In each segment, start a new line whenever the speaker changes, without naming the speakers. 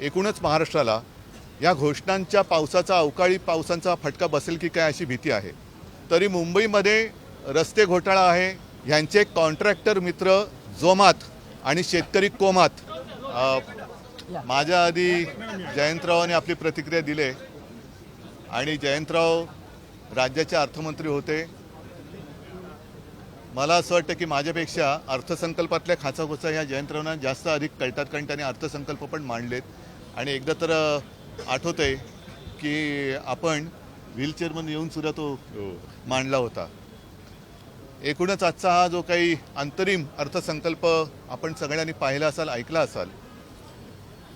एकूणच महाराष्ट्राला या घोषणांच्या पावसाचा अवकाळी पावसांचा फटका बसेल की काय अशी भीती आहे. तरी मुंबईमध्ये रस्ते घोटाळा आहे. ह्यांचे कॉन्ट्रॅक्टर मित्र जोमात आणि शेतकरी कोमात माझ्या आधी जयंतरावांनी आपली प्रतिक्रिया दिले आणि जयंतराव राज्याचे अर्थमंत्री होते. मला असं वाटतं की माझ्यापेक्षा अर्थसंकल्पातल्या खाचाखोचा ह्या जयंतरावांना जास्त अधिक कळतात कारण त्यांनी अर्थसंकल्प पण मांडलेत. आणि एकदा तर अ, आठवतंय की आपण व्हीलचेअरमधून येऊन सुद्धा तो मांडला होता. एकूणच आजचा हा जो काही अंतरिम अर्थसंकल्प आपण सगळ्यांनी पाहिला असाल ऐकला असाल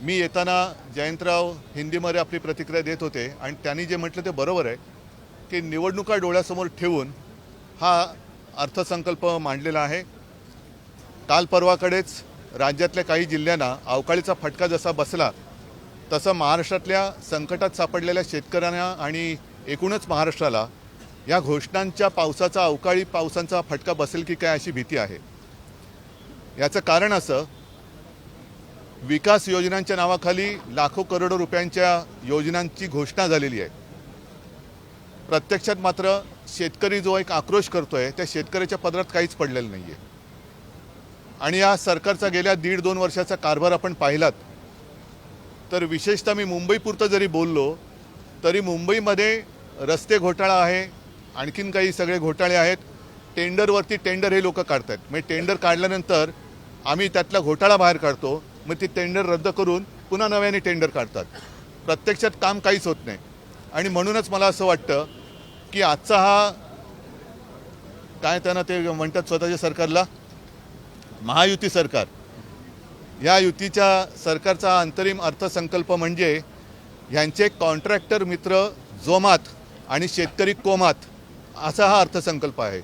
मी येताना जयंतराव हिंदीमध्ये आपली प्रतिक्रिया देत होते आणि त्यांनी जे म्हटलं ते बरोबर आहे की निवडणुका डोळ्यासमोर ठेवून हा अर्थसंकल्प मांडलेला आहे. काल परवाकडेच राज्यातल्या काही जिल्ह्यांना अवकाळीचा फटका जसा बसला तसं महाराष्ट्रातल्या संकटात सापडलेल्या शेतकऱ्यांना आणि एकूणच महाराष्ट्राला या घोषणांच्या पावसाचा अवकाळी पावसांचा फटका बसेल की काय अशी भीती आहे. याचं कारण असं विकास योजनांच्या नावाखाली लाखो करोडो रुपयांच्या योजनांची घोषणा झालेली आहे. प्रत्यक्षात मात्र शेतकरी जो एक आक्रोश करतोय त्या शेतकऱ्याच्या पदरात काहीच पडलेलं नाही आहे आणि या सरकारचा गेल्या दीड दोन वर्षाचा कारभार आपण पाहिलात तर विशेषतः मी मुंबईपुरतं जरी बोललो तरी मुंबईमध्ये रस्ते घोटाळा आहे आणखीन काही सगळे घोटाळे आहेत. टेंडरवरती टेंडर हे लोक आहेत म्हणजे टेंडर काढल्यानंतर आम्ही त्यातला घोटाळा बाहेर काढतो मग ती टेंडर रद्द करून पुन्हा नव्याने टेंडर काढतात. प्रत्यक्षात काम काहीच होत नाही. आणि म्हणूनच मला असं वाटतं की आजचा हा काय त्यांना ते म्हणतात स्वतःच्या सरकारला महायुती सरकार. या युतीच्या सरकारचा अंतरिम अर्थसंकल्प म्हणजे ह्यांचे कॉन्ट्रॅक्टर मित्र जोमात आणि शेतकरी कोमात असा हा अर्थसंकल्प आहे.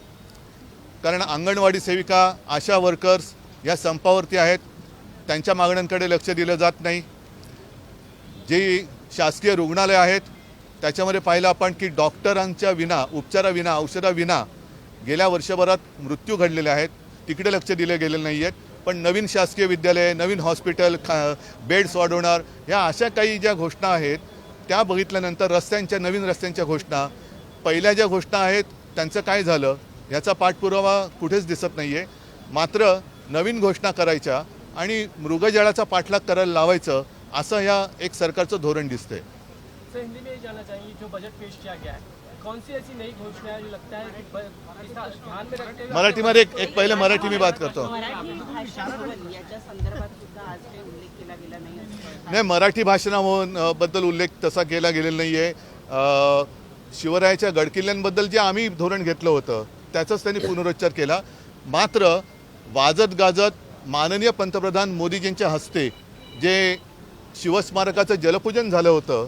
कारण अंगणवाडी सेविका आशा वर्कर्स या संपावरती आहेत. त्यांच्या मागण्यांकडे लक्ष दिलं जात नाही. जी शासकीय रुग्णालय आहेत त्याच्यामध्ये पाहिलं आपण की डॉक्टरांच्या विना उपचाराविना औषधाविना गेल्या वर्षभरात मृत्यू घडलेले आहेत. तिकडे लक्ष दिले गेलेले नाही आहेत पण नवीन शासकीय विद्यालय नवीन हॉस्पिटल खा बेड्स वाढवणार ह्या अशा काही ज्या घोषणा आहेत त्या बघितल्यानंतर रस्त्यांच्या नवीन रस्त्यांच्या घोषणा पहिल्या ज्या घोषणा आहेत त्यांचं काय झालं याचा पाठपुरावा कुठेच दिसत नाही आहे मात्र नवीन घोषणा करायच्या आणि मृगजळाचा पाठलाग करायला लावायचं असं ह्या एक सरकारचं धोरण दिसतंय.
हिंदी में जो बजट पेश किया गया है कौन सी ऐसी नई घोषणा है जो लगता है कि ब- इसका ध्यान में रखते हुए
मराठीमध्ये एक एक पहिले मराठी मी बात करतो
मराठी नाही
मराठी भाषणाबद्दल बद्दल उल्लेख तसा केला गेलेला नाही आहे. शिवरायाच्या गडकिल्ल्यांबद्दल जे आम्ही धोरण घेतलं होतं त्याचाच त्यांनी पुनरुच्चार केला. मात्र वाजत गाजत माननीय पंतप्रधान मोदीजींच्या हस्ते जे शिवस्मारकाचं जलपूजन झालं होतं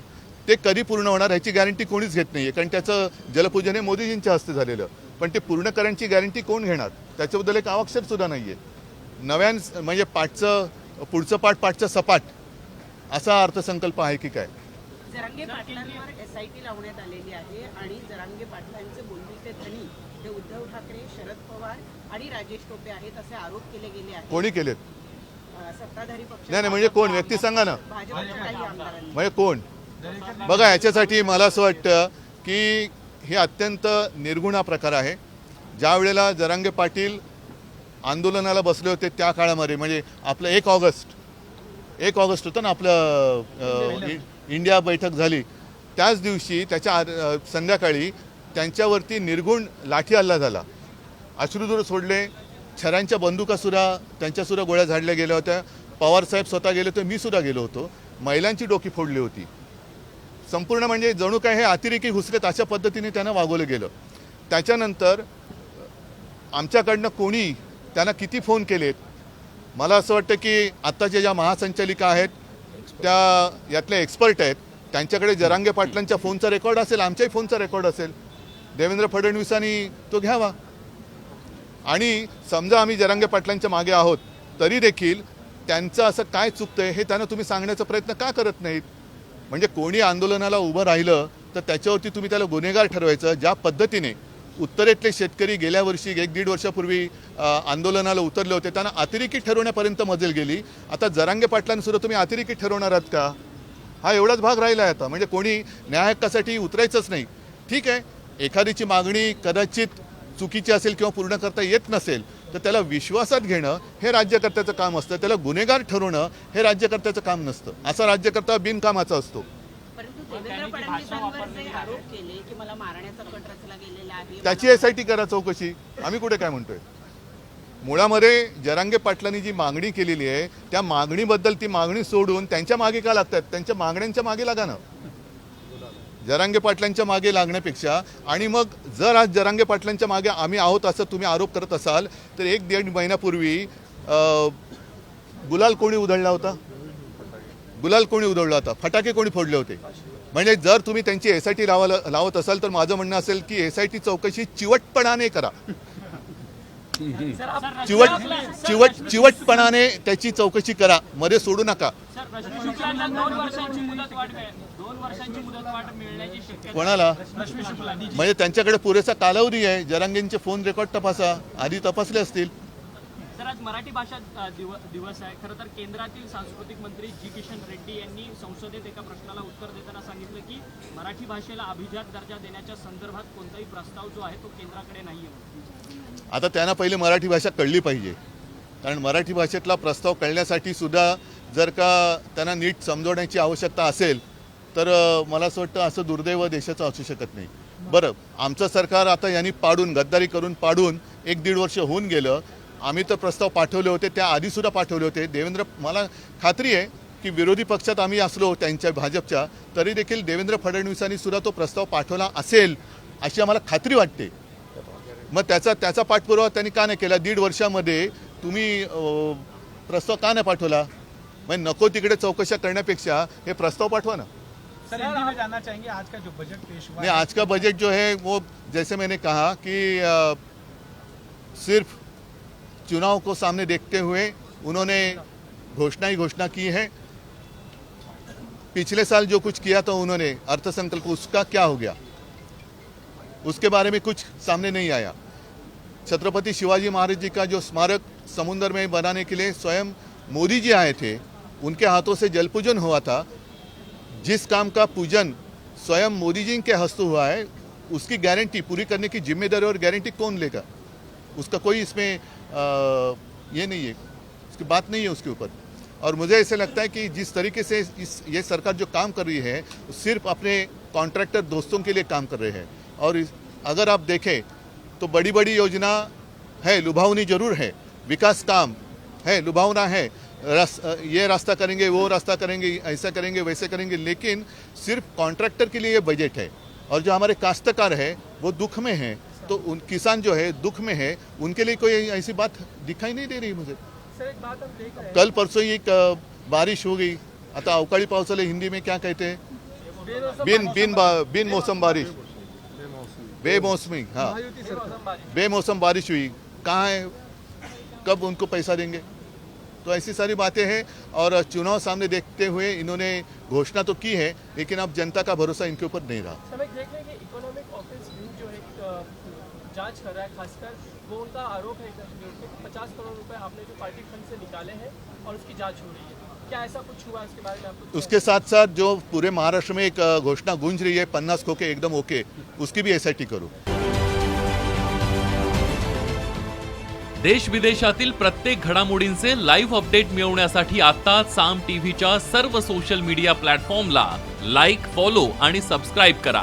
ते कधी पूर्ण होणार ह्याची गॅरंटी कोणीच घेत नाही आहे कारण त्याचं जलपूजन हे मोदीजींच्या हस्ते झालेलं. पण ते पूर्ण करण्याची गॅरंटी कोण घेणार? त्याच्याबद्दल एक अक्षरसुद्धा नाही आहे नव्यान म्हणजे पाठचं पुढचं पाठ पाठचं सपाट असा अर्थसंकल्प आहे की काय?
जरांगे पाटलांवर एसआयटी लावण्यात आलेली आहे आणि जरांगे पाटलांचे बोलणीचे धनी हे उद्धव ठाकरे शरद पवार आणि राजेश टोपे आहेत असे आरोप केले गेले आहेत.
कोणी केलेत?
सत्ताधारी पक्ष
नाही, नाही, म्हणजे कोण? व्यक्ती सांगा ना.
भाजपच्या काही आमदारांनी.
म्हणजे कोण? बघा याच्यासाठी मला असं वाटतं की हे अत्यंत निर्गुणा प्रकार आहे. ज्या वेळेला जरांगे पाटील आंदोलनाला बसले होते त्या काळामध्ये म्हणजे आपलं एक ऑगस्ट एक ऑगस्ट होतं ना आपलं इंडिया बैठक. झाली. त्याच दिवशी त्याच्या संध्याकाळी त्यांच्यावरती निर्गुण लाठी हल्ला झाला. अश्रुधूर सोडले छऱ्यांच्या बंदुकासुद्धा त्यांच्यासुद्धा गोळ्या झाडल्या गेल्या होत्या. पवारसाहेब स्वतः गेले होते मी सुद्धा गेलो होतो. महिलांची डोकी फोडली होती. संपूर्ण म्हणजे जणू काय हे अतिरेकी घुसलेत अशा पद्धतीने त्यांना वागवलं गेलं. त्याच्यानंतर आमच्याकडनं कोणी त्यांना किती फोन केलेत? मला असं वाटतं की आत्ताच्या ज्या महासंचालिका आहेत त्या यातले एक्सपर्ट आहेत. त्यांच्याकडे जरांगे पाटलांच्या फोनचा रेकॉर्ड असेल आमच्याही फोनचा रेकॉर्ड असेल. देवेंद्र फडणवीसांनी तो घ्यावा. आणि समजा आम्ही जरांगे पाटलांच्या मागे आहोत तरी देखील त्यांचं असं काय चुकतंय हे त्यांना तुम्ही सांगण्याचा प्रयत्न का करत नाहीत? म्हणजे कोणी आंदोलनाला उभं राहिलं तर त्याच्यावरती तुम्ही त्याला गुन्हेगार ठरवायचं ज्या पद्धतीने उत्तरेतले शेतकरी गेल्या वर्षी एक दीड वर्षापूर्वी आंदोलनाला उतरले होते त्यांना अतिरेकी ठरवण्यापर्यंत मजल गेली. आता जरांगे पाटलांसुद्धा तुम्ही अतिरेकी ठरवणार आहात का? हा एवढाच भाग राहिला आहे आता. म्हणजे कोणी न्याय हक्कासाठी उतरायचंच नाही. ठीक आहे एखादीची मागणी कदाचित चुकीची असेल किंवा पूर्ण करता येत नसेल तर त्याला विश्वासात घेणं हे राज्यकर्त्याचं काम असतं. त्याला गुन्हेगार ठरवणं हे राज्यकर्त्याचं काम नसतं. असा राज्यकर्ता बिनकामाचा असतो. त्याची एस आय टी करा चौकशी. आम्ही कुठे काय म्हणतोय? मुळामध्ये जरांगे पाटलांनी जी मागणी केलेली आहे त्या मागणीबद्दल ती मागणी सोडून त्यांच्या मागे का लागतात त्यांच्या मागण्यांच्या मागे लागा ना. जरांगे पाटलांच्या मागे लागण्यापेक्षा आणि मग जर आज जरांगे पाटलांच्या मागे आम्ही आहोत असं तुम्ही आरोप करत असाल तर एक दीड महिन्यापूर्वी गुलाल कोणी उधळला होता? गुलाल कोणी उधळला होता? फटाके कोणी फोडले होते? म्हणजे जर तुम्ही त्यांची एस आय टी लावायला लावत असाल तर माझं म्हणणं असेल की एस आय टी चौकशी चिवटपणाने करा. चिवट चिवट चिवटपणाने त्याची चौकशी करा. मध्ये सोडू नका. कोणाला? म्हणजे त्यांच्याकडे पुरेसा कालावधी आहे. जरांगेंचे फोन रेकॉर्ड तपासा. आधी तपासले असतील.
आज मराठी भाषा दिव- दिवस आहे. खरं तर केंद्रातील सांस्कृतिक मंत्री जी. किशन रेड्डी यांनी संसदेत एका प्रश्नाला उत्तर देताना सांगितलं की मराठी भाषेला अभिजात दर्जा देण्याच्या संदर्भात कोणताही प्रस्ताव जो आहे तो केंद्राकडे नाही आहे
आता त्यांना पहिले मराठी भाषा कळली पाहिजे. कारण मराठी भाषेतला प्रस्ताव कळण्यासाठी सुद्धा जर का त्यांना नीट समजवण्याची आवश्यकता असेल तर मला असं वाटतं असं दुर्दैव देशाचं असू शकत नाही. बरं आमचं सरकार आता यांनी पाडून गद्दारी करून पाडून एक दीड वर्ष होऊन गेलं. आम्ही तर प्रस्ताव पाठवले होते त्या आधीसुद्धा पाठवले होते. देवेंद्र मला खात्री आहे की विरोधी पक्षात आम्ही असलो त्यांच्या भाजपच्या तरी देखील देवेंद्र फडणवीसांनी सुद्धा तो प्रस्ताव पाठवला असेल अशी आम्हाला खात्री वाटते. मग त्याचा त्याचा पाठपुरावा त्यांनी का नाही केला? दीड वर्षामध्ये तुम्ही प्रस्ताव का नाही पाठवला? म्हणजे नको तिकडे चौकशा करण्यापेक्षा हे प्रस्ताव पाठवा ना.
सर जानना चाहेंगे? आज का जो बजट पेश हुआ
नहीं आज का बजट जो है वो जैसे मैंने कहा कि सिर्फ चुनाव को सामने देखते हुए उन्होंने घोषणा ही घोषणा की है। पिछले साल जो कुछ किया था उन्होंने, अर्थसंकल्प, उसका क्या हो गया? उसके बारे में कुछ सामने नहीं आया। छत्रपति शिवाजी महाराज जी का जो स्मारक समुद्र में बनाने के लिए स्वयं मोदी जी आए थे, उनके हाथों से जल पूजन हुआ था। जिस काम का पूजन स्वयं मोदी जी के हस्त हुआ है, उसकी गारंटी पूरी करने की ज़िम्मेदारी और गारंटी कौन लेगा? उसका कोई इसमें ये नहीं है। उसकी बात नहीं है उसके ऊपर। और मुझे ऐसे लगता है कि जिस तरीके से इस ये सरकार जो काम कर रही है सिर्फ़ अपने कॉन्ट्रैक्टर दोस्तों के लिए काम कर रहे हैं। और इस, अगर आप देखें तो बड़ी बड़ी योजना है लुभावनी ज़रूर है। विकास काम है लुभावना है। रस, ये रास्ता करेंगे वो रास्ता करेंगे ऐसा करेंगे वैसे करेंगे लेकिन सिर्फ़ कॉन्ट्रैक्टर के लिए ये बजट है। और जो हमारे काश्तकार है वो दुख में है। तो उन किसान जो है दुख में है उनके लिए कोई ऐसी बात दिखाई नहीं दे रही मुझे।
सर एक बात हम देख रहे हैं।
कल परसों ही एक बारिश हो गई। आता अवकाळी पावसाला हिंदी में क्या कहते हैं? बिन बिन बिन मौसम बारिश। बेमौसमी हाँ।
बेमौसम बारिश।
बेमौसम बारिश हुई। कहाँ है? कब उनको पैसा देंगे? तो ऐसी सारी बातें हैं और चुनाव सामने देखते हुए इन्होंने घोषणा तो की है लेकिन अब जनता का भरोसा इनके ऊपर नहीं रहा।
जांच कर रहा है खासकर वो उनका आरोप है कि पचास करोड़ रुपए आपने जो पार्टी फंड से निकाले हैं और उसकी जांच हो रही है। क्या ऐसा कुछ हुआ इसके बारे में आपको
उसके साथ साथ जो पूरे महाराष्ट्र में एक घोषणा गूंज रही है पन्नास खोके एकदम ओके उसकी भी एस करूँ।
देश विदेशातील प्रत्येक घडामोडींचे लाईव्ह अपडेट मिळवण्यासाठी आता साम टीव्हीच्या सर्व सोशल मीडिया प्लॅटफॉर्मला लाईक फॉलो आणि सबस्क्राईब करा.